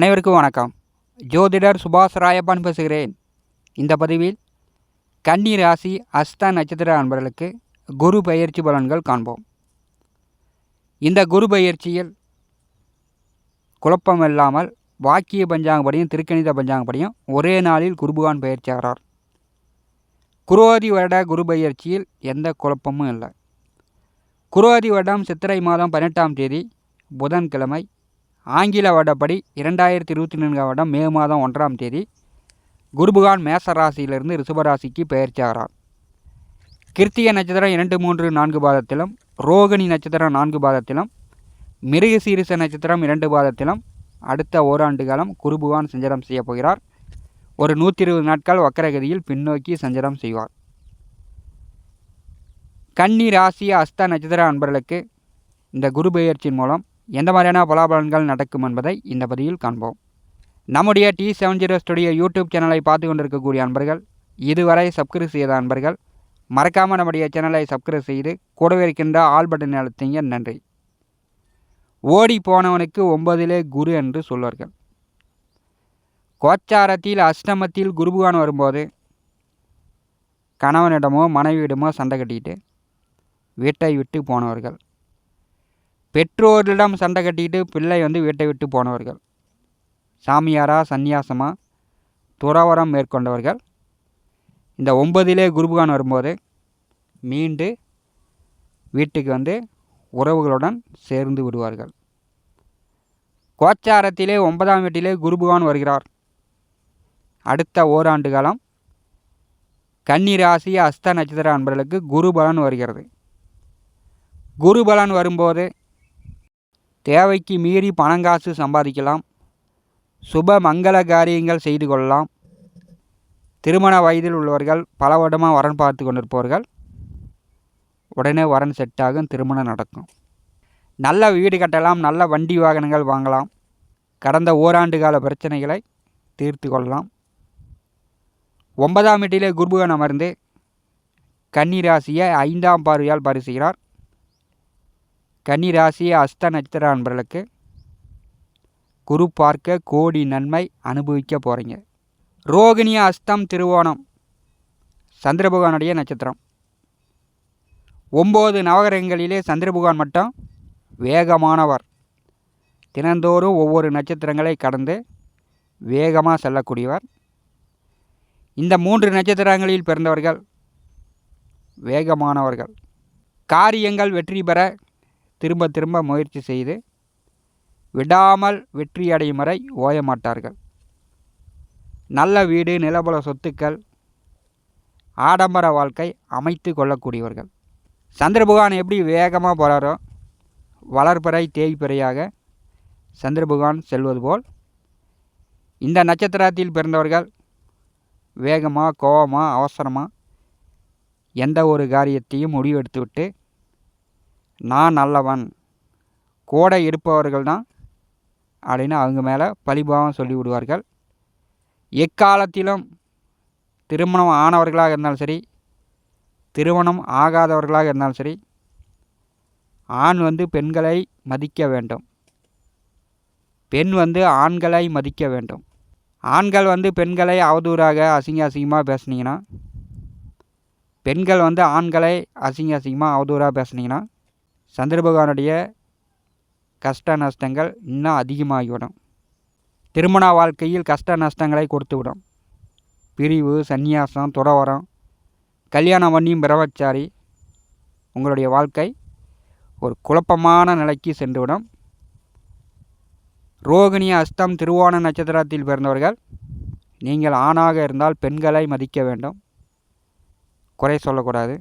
அனைவருக்கும் வணக்கம். ஜோதிடர் சுபாஷ் ராயப்பான் பேசுகிறேன். இந்த பதிவில் கன்னி ராசி அஸ்த நட்சத்திர அன்பர்களுக்கு குரு பயிற்சி பலன்கள் காண்போம். இந்த குரு பயிற்சியில் குழப்பம் இல்லாமல் வாக்கிய பஞ்சாங்கப்படியும் திருக்கணித பஞ்சாங்கப்படியும் ஒரே நாளில் குருபகான் பயிற்சியாகிறார். குரோதி வருட குரு பயிற்சியில் எந்த குழப்பமும் இல்லை. குரோதி வருடம் சித்திரை மாதம் பதினெட்டாம் தேதி புதன்கிழமை ஆங்கில வருடப்படி இரண்டாயிரத்தி இருபத்தி நான்காம் வருடம் மே மாதம் ஒன்றாம் தேதி குருபகான் மேச ராசியிலிருந்து ரிஷபராசிக்கு பெயர்ச்சாகிறார். கிருத்திய நட்சத்திரம் இரண்டு மூன்று நான்கு பாதத்திலும் ரோகிணி நட்சத்திரம் நான்கு பாதத்திலும் மிருகசீரிச நட்சத்திரம் இரண்டு பாதத்திலும் அடுத்த ஓராண்டு காலம் குருபுகான் சஞ்சரம் செய்ய போகிறார். ஒரு நூற்றி இருபது நாட்கள் வக்கரகதியில் பின்னோக்கி சஞ்சரம் செய்வார். கன்னி ராசி அஸ்த நட்சத்திர அன்பர்களுக்கு இந்த குரு பெயர்ச்சியின் மூலம் எந்த மாதிரியான பலாபலன்கள் நடக்கும் என்பதை இந்த பதிவில் காண்போம். நம்முடைய T seven zero studio YouTube சேனலை பார்த்து கொண்டிருக்கக்கூடிய அன்பர்கள் இதுவரை சப்ஸ்கிரைப் செய்த அன்பர்கள் மறக்காமல் நம்முடைய சேனலை சப்ஸ்கிரைப் செய்து கூடவே இருக்கின்ற ஆல் பட்டன் அழுத்திங்க நன்றி. ஓடி போனவனுக்கு ஒன்பதிலே குரு என்று சொல்வார்கள். கோச்சாரத்தில் அஷ்டமத்தில் குருபுகான் வரும்போது கணவனிடமோ மனைவியிடமோ சண்டை கட்டிக்கிட்டு வீட்டை விட்டு போனவர்கள். பெற்றோர்களிடம் சண்டை கட்டிட்டு பிள்ளை வந்து வீட்டை விட்டு போனவர்கள். சாமியாரா சந்நியாசமா? துறவரம் மேற்கொண்டவர்கள். இந்த ஒன்பதிலே குருபகான் வரும்போது மீண்டு வீட்டுக்கு வந்து உறவுகளுடன் சேர்ந்து விடுவார்கள். கோச்சாரத்திலே ஒன்பதாம் வீட்டிலே குருபகான் வருகிறார். அடுத்த ஓராண்டு காலம் கன்னிராசி அஸ்த நட்சத்திர அன்பர்களுக்கு குருபலன் வருகிறது. குருபலன் வரும்போது தேவைக்கு மீறி பணங்காசு சம்பாதிக்கலாம். சுப மங்கள காரியங்கள் செய்து கொள்ளலாம். திருமண வயதில் உள்ளவர்கள் பல வருடமாக வரன் பார்த்து கொண்டிருப்பவர்கள். உடனே வரன் செட்டாகும் திருமணம் நடக்கும். நல்ல வீடு கட்டலாம் நல்ல வண்டி வாகனங்கள் வாங்கலாம். கடந்த ஓராண்டு கால பிரச்சனைகளை தீர்த்து கொள்ளலாம். ஒன்பதாம் வீட்டிலே குருபுகன் அமர்ந்து கன்னிராசியை ஐந்தாம் பார்வையால் பரிசுகிறார் கன்னி ராசி அஸ்த நட்சத்திர அன்பர்களுக்கு குரு பார்க்க கோடி நன்மை அனுபவிக்க போகிறீங்க ரோகிணி அஸ்தம் திருவோணம் சந்திரபகவானுடைய நட்சத்திரம். ஒம்பது நவகிரகங்களிலே சந்திரபகவான் மட்டும் வேகமானவர். தினந்தோறும் ஒவ்வொரு நட்சத்திரங்களை கடந்து வேகமாக செல்லக்கூடியவர். இந்த மூன்று நட்சத்திரங்களில் பிறந்தவர்கள் வேகமானவர்கள். காரியங்கள் வெற்றி பெற திரும்ப திரும்ப முயற்சி செய்து விடாமல் வெற்றியடையும் வரை ஓய மாட்டார்கள். நல்ல வீடு நிலபல சொத்துக்கள் ஆடம்பர வாழ்க்கை அமைத்து கொள்ளக்கூடியவர்கள். சந்திரபகவான் எப்படி வேகமாக போகிறாரோ வளர்பிறை தேய்பிறையாக சந்திரபகவான் செல்வது போல் இந்த நட்சத்திரத்தில் பிறந்தவர்கள் வேகமாக கோபமாக அவசரமாக எந்த ஒரு காரியத்தையும் முடிவெடுத்துவிட்டு நான் நல்லவன். கூட இருப்பவர்கள் தான் அப்படின்னு அவங்க மேலே பழிபாவம் சொல்லி விடுவார்கள். எக்காலத்திலும் திருமணம் ஆனவர்களாக இருந்தாலும் சரி திருமணம் ஆகாதவர்களாக இருந்தாலும் சரி ஆண் வந்து பெண்களை மதிக்க வேண்டும். பெண் வந்து ஆண்களை மதிக்க வேண்டும். ஆண்கள் வந்து பெண்களை அவதூறாக அசிங்க அசிங்கமாக பேசுனீங்கன்னா பெண்கள் வந்து ஆண்களை அசிங்க அசிங்கமாக அவதூறாக பேசுனீங்கன்னா சந்திர பகவானுடைய கஷ்ட நஷ்டங்கள் இன்னும் அதிகமாகிவிடும். திருமண வாழ்க்கையில் கஷ்ட நஷ்டங்களை கொடுத்துவிடும். பிரிவு சந்நியாசம் துறவரம் கல்யாணம் பண்ணியும் பிரவச்சாரி உங்களுடைய வாழ்க்கை ஒரு குழப்பமான நிலைக்கு சென்றுவிடும். ரோகிணி அஸ்தம் திருவோண நட்சத்திரத்தில் பிறந்தவர்கள் நீங்கள் ஆணாக இருந்தால் பெண்களை மதிக்க வேண்டும். குறை சொல்லக்கூடாது.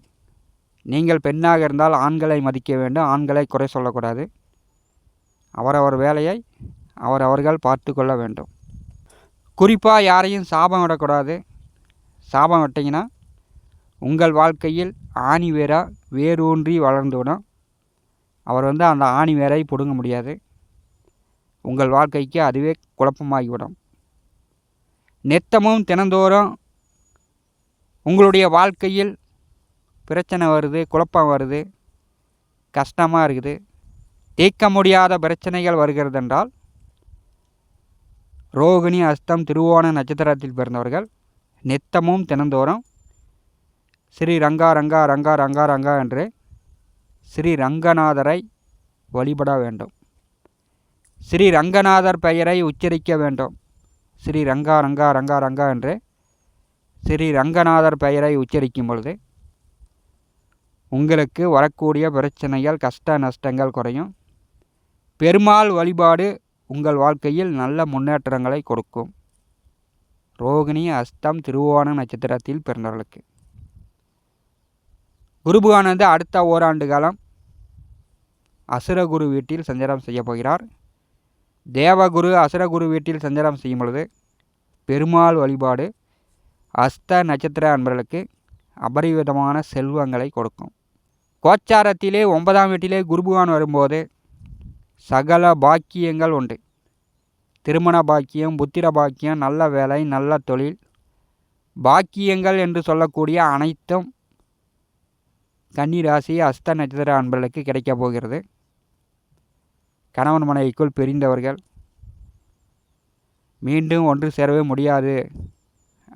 நீங்கள் பெண்ணாக இருந்தால் ஆண்களை மதிக்க வேண்டும் ஆண்களை குறை சொல்லக்கூடாது. அவரவர் வேலையை அவரவர்கள் பார்த்து கொள்ள வேண்டும். குறிப்பாக யாரையும் சாபம் விடக்கூடாது. சாபம் விட்டிங்கன்னா உங்கள் வாழ்க்கையில் ஆணி வேராக வேரூன்றி வளர்ந்துவிடும். அவர் வந்து அந்த ஆணி வேரை பிடுங்க முடியாது. உங்கள் வாழ்க்கைக்கு அதுவே குழப்பமாகிவிடும். நித்தமும் தினந்தோறும் உங்களுடைய வாழ்க்கையில் பிரச்சனை வருது குழப்பம் வருது கஷ்டமாக இருக்குது. தீர்க்க முடியாத பிரச்சனைகள் வருகிறது என்றால் ரோகிணி அஸ்தம் திருவோண நட்சத்திரத்தில் பிறந்தவர்கள் நித்தமும் தினந்தோறும் ஸ்ரீ ரங்கா ரங்கா ரங்கா ரங்கா ரங்கா என்று ஸ்ரீ ரங்கநாதரை வழிபட வேண்டும். ஸ்ரீ ரங்கநாதர் பெயரை உச்சரிக்க வேண்டும். ஸ்ரீ ரங்கா ரங்கா ரங்கா ரங்கா என்று ஸ்ரீ ரங்கநாதர் பெயரை உச்சரிக்கும் பொழுது உங்களுக்கு வரக்கூடிய பிரச்சனைகள் கஷ்ட நஷ்டங்கள் குறையும். பெருமாள் வழிபாடு உங்கள் வாழ்க்கையில் நல்ல முன்னேற்றங்களை கொடுக்கும். ரோகிணி அஸ்தம் திருவோண நட்சத்திரத்தில் பிறந்தவர்களுக்கு. குருபுவானது அடுத்த ஓராண்டு காலம் அசுரகுரு வீட்டில் சஞ்சாரம் செய்ய போகிறார். தேவகுரு அசுரகுரு வீட்டில் சஞ்சாரம் செய்யும் பொழுது பெருமாள் வழிபாடு அஸ்த நட்சத்திர அன்பர்களுக்கு அபரிவிதமான செல்வங்களை கொடுக்கும். கோச்சாரத்திலே ஒன்பதாம் வீட்டிலே குருபுகான் வரும்போது சகல பாக்கியங்கள் உண்டு. திருமண பாக்கியம் புத்திர பாக்கியம் நல்ல வேலை நல்ல தொழில். பாக்கியங்கள் என்று சொல்லக்கூடிய அனைத்தும் கன்னிராசி அஸ்த நட்சத்திர அன்பர்களுக்கு கிடைக்கப் போகிறது. கணவன் மனைவிக்குள் பிரிந்தவர்கள் மீண்டும் ஒன்று சேரவே முடியாது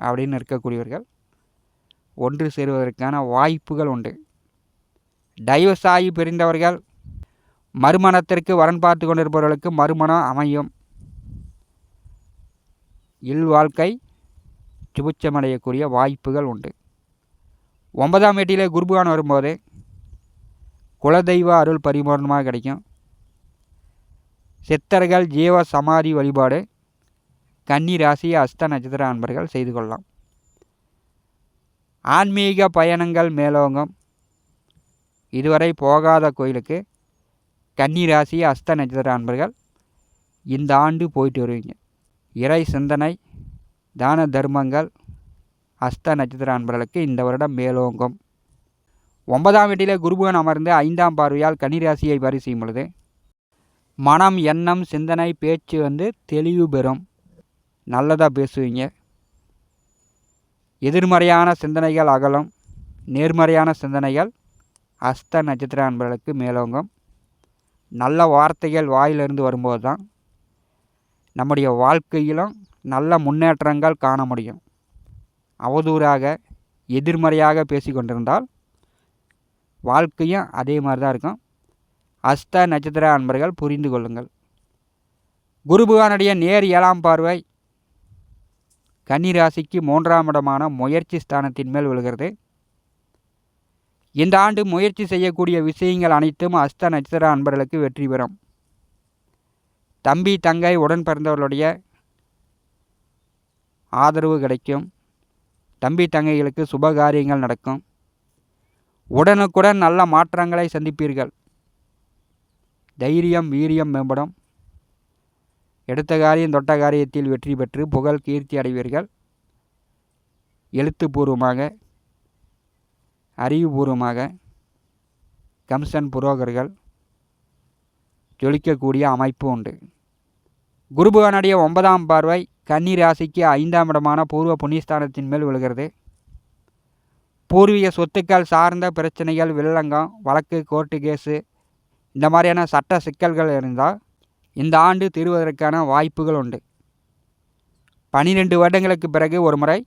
அப்படின்னு இருக்கக்கூடியவர்கள் ஒன்று சேருவதற்கான வாய்ப்புகள் உண்டு. டைவர்ஸ் ஆகி பிரிந்தவர்கள் மறுமணத்திற்கு வரன் பார்த்து கொண்டிருப்பவர்களுக்கு மறுமணம் அமையும். இல் வாழ்க்கை சுபிச்சமடையக்கூடிய வாய்ப்புகள் உண்டு. ஒன்பதாம் வீட்டிலே குருபுகான் வரும்போது குலதெய்வ அருள் பரிபூர்ணமாக கிடைக்கும். சித்தர்கள் ஜீவ சமாதி வழிபாடு கன்னி ராசி அஸ்த நட்சத்திர அன்பர்கள் செய்து கொள்ளலாம். ஆன்மீக பயணங்கள் மேலோங்கும். இதுவரை போகாத கோயிலுக்கு கன்னி ராசி அஸ்த நட்சத்திர அன்பர்கள் இந்த ஆண்டு போயிட்டு வருவீங்க. இறை சிந்தனை தான தர்மங்கள் அஸ்த நட்சத்திர அன்பர்களுக்கு இந்த வருடம் மேலோங்கும். ஒன்பதாம் வீட்டிலே குருபுகன் அமர்ந்து ஐந்தாம் பார்வையால் கன்னிராசியை வரி செய்யும் பொழுது மனம் எண்ணம் சிந்தனை பேச்சு வந்து தெளிவு பெறும். நல்லதாக பேசுவீங்க. எதிர்மறையான சிந்தனைகள் அகலும். நேர்மறையான சிந்தனைகள் அஸ்த நட்சத்திர அன்பர்களுக்கு மேலோங்கும். நல்ல வார்த்தைகள் வாயிலிருந்து வரும்போது தான் நம்முடைய வாழ்க்கையிலும் நல்ல முன்னேற்றங்கள் காண முடியும். அவதூறாக எதிர்மறையாக பேசி கொண்டிருந்தால் வாழ்க்கையும் அதே மாதிரி தான் இருக்கும். அஸ்த நட்சத்திர அன்பர்கள் புரிந்து கொள்ளுங்கள். குருபகானுடைய நேர் ஏழாம் பார்வை கன்னிராசிக்கு மூன்றாம் இடமான முயற்சி ஸ்தானத்தின் மேல் விழுகிறது. இந்த ஆண்டு முயற்சி செய்யக்கூடிய விஷயங்கள் அனைத்தும் அஸ்த நட்சத்திர அன்பர்களுக்கு வெற்றி பெறும். தம்பி தங்கை உடன் பிறந்தவர்களுடைய ஆதரவு கிடைக்கும். தம்பி தங்கைகளுக்கு சுப காரியங்கள் நடக்கும். உடனுக்குடன் நல்ல மாற்றங்களை சந்திப்பீர்கள். தைரியம் வீரியம் மேம்படும். எடுத்த காரியம் தொட்ட காரியத்தில் வெற்றி பெற்று புகழ் கீர்த்தி அடைவீர்கள். எழுத்துப்பூர்வமாக அறிவுபூர்வமாக கம்சன் புரோகர்கள் ஜொலிக்கக்கூடிய அமைப்பு உண்டு. குருபகனுடைய ஒன்பதாம் பார்வை கன்னி ராசிக்கு ஐந்தாம் இடமான பூர்வ புண்ணியஸ்தானத்தின் மேல் விழுகிறது. பூர்வீக சொத்துக்கள் சார்ந்த பிரச்சனைகள் வில்லங்கம் வழக்கு கோர்ட்டு கேஸு இந்த மாதிரியான சட்ட சிக்கல்கள் இருந்தால் இந்த ஆண்டு தீர்வதற்கான வாய்ப்புகள் உண்டு. பனிரெண்டு வருடங்களுக்கு பிறகு ஒரு முறை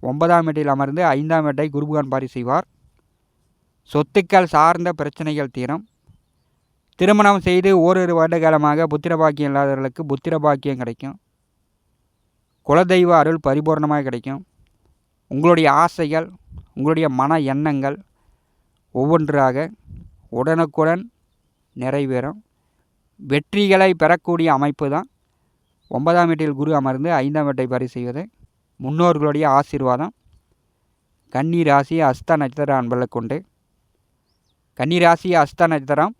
ஒன்பதாம் வீட்டில் அமர்ந்து ஐந்தாம் வீட்டை குருபகான் பாரி செய்வார். சொத்துக்கள் சார்ந்த பிரச்சனைகள் தீரும். திருமணம் செய்து ஓரிரு வருட காலமாக புத்திர பாக்கியம் இல்லாதவர்களுக்கு புத்திர பாக்கியம் கிடைக்கும். குலதெய்வ அருள் பரிபூர்ணமாக கிடைக்கும். உங்களுடைய ஆசைகள் உங்களுடைய மன எண்ணங்கள் ஒவ்வொன்றாக உடனுக்குடன் நிறைவேறும். வெற்றிகளை பெறக்கூடிய அமைப்பு தான். ஒன்பதாம் வீட்டில் குரு அமர்ந்து ஐந்தாம் வீட்டை பரி செய்வது. முன்னோர்களுடைய ஆசீர்வாதம். கன்னி ராசி அஸ்த நட்சத்திர அன்பர்களை கொண்டு கன்னி ராசி அஸ்த நட்சத்திரம்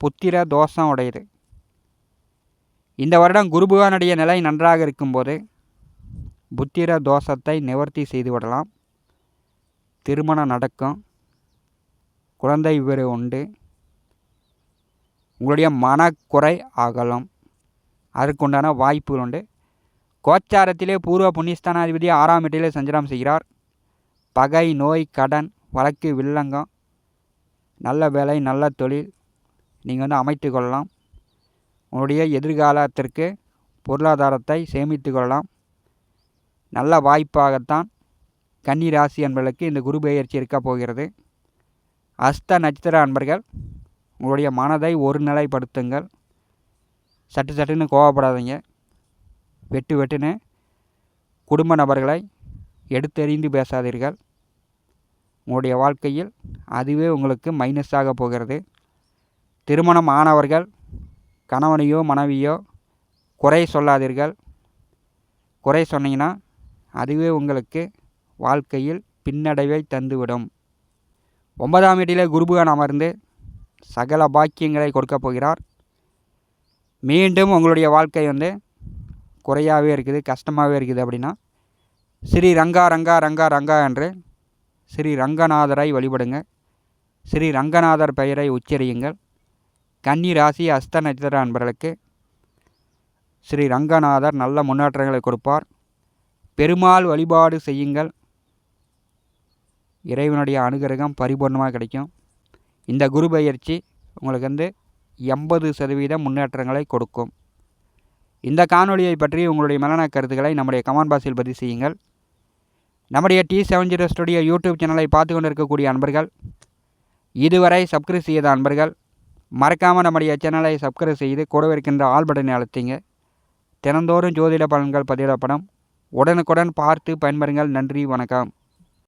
புத்திர தோஷம் உடையது. இந்த வருடம் குருபுகானுடைய நிலை நன்றாக இருக்கும்போது புத்திர தோஷத்தை நிவர்த்தி செய்து விடலாம். திருமணம் நடக்கும். குழந்தை விவர உண்டு. உங்களுடைய மனக்குறை அகலும். அதற்குண்டான வாய்ப்புகள் உண்டு. கோச்சாரத்திலே பூர்வ புண்ணியஸ்தானாதிபதி ஆறாம் வீட்டிலே சஞ்சாரம் செய்கிறார். பகை நோய் கடன் வழக்கு வில்லங்கம் நல்ல வேலை நல்ல தொழில் நீங்கள் வந்து அமைத்து கொள்ளலாம். உங்களுடைய எதிர்காலத்திற்கு பொருளாதாரத்தை சேமித்து கொள்ளலாம். நல்ல வாய்ப்பாகத்தான் கன்னி ராசி அன்பர்களுக்கு இந்த குரு பெயர்ச்சி இருக்க போகிறது. அஸ்த நட்சத்திர அன்பர்கள் உங்களுடைய மனதை ஒருநிலைப்படுத்துங்கள் சட்டு சட்டுன்னு கோவப்படாதீங்க. வெட்டு வெட்டுன்னு குடும்ப நபர்களை எடுத்தெறிந்து பேசாதீர்கள். உங்களுடைய வாழ்க்கையில் அதுவே உங்களுக்கு மைனஸாக போகிறது. திருமணம் ஆனவர்கள் கணவனையோ மனைவியோ குறை சொல்லாதீர்கள். குறை சொன்னீங்கன்னா அதுவே உங்களுக்கு வாழ்க்கையில் பின்னடைவை தந்துவிடும். ஒன்பதாம் வீட்டிலே குருபுகான் அமர்ந்து சகல பாக்கியங்களை கொடுக்கப் போகிறார். மீண்டும் உங்களுடைய வாழ்க்கை வந்து குறையாகவே இருக்குது கஷ்டமாகவே இருக்குது அப்படின்னா ஸ்ரீ ரங்கா ரங்கா ரங்கா ரங்கா என்று ஸ்ரீ ரங்கநாதரை வழிபடுங்க. ஸ்ரீ ரங்கநாதர் பெயரை உச்சரியுங்கள். கன்னி ராசி அஸ்த நட்சத்திர அன்பர்களுக்கு ஸ்ரீ ரங்கநாதர் நல்ல முன்னேற்றங்களை கொடுப்பார். பெருமாள் வழிபாடு செய்யுங்கள். இறைவனுடைய அனுகிரகம் பரிபூர்ணமாக கிடைக்கும். இந்த குரு பயிற்சி உங்களுக்கு வந்து எண்பது சதவீத முன்னேற்றங்களை கொடுக்கும். இந்த காணொலியை பற்றி உங்களுடைய மலன கருத்துக்களை நம்முடைய கமெண்ட் பாக்ஸில் பதிவு செய்யுங்கள். நம்முடைய T seven zero studio YouTube சேனலை பார்த்து கொண்டு இருக்கக்கூடிய அன்பர்கள் இதுவரை சப்ஸ்கிரைப் செய்த அன்பர்கள் மறக்காமல் நம்முடைய சேனலை சப்ஸ்கிரைப் செய்து கூடவே இருக்கின்ற ஆல் பட்டனை அழுத்திங்க. தினந்தோறும் ஜோதிட பலன்கள் பதிவிடப்படும். உடனுக்குடன் பார்த்து பயன்பெறுங்கள். நன்றி வணக்கம்.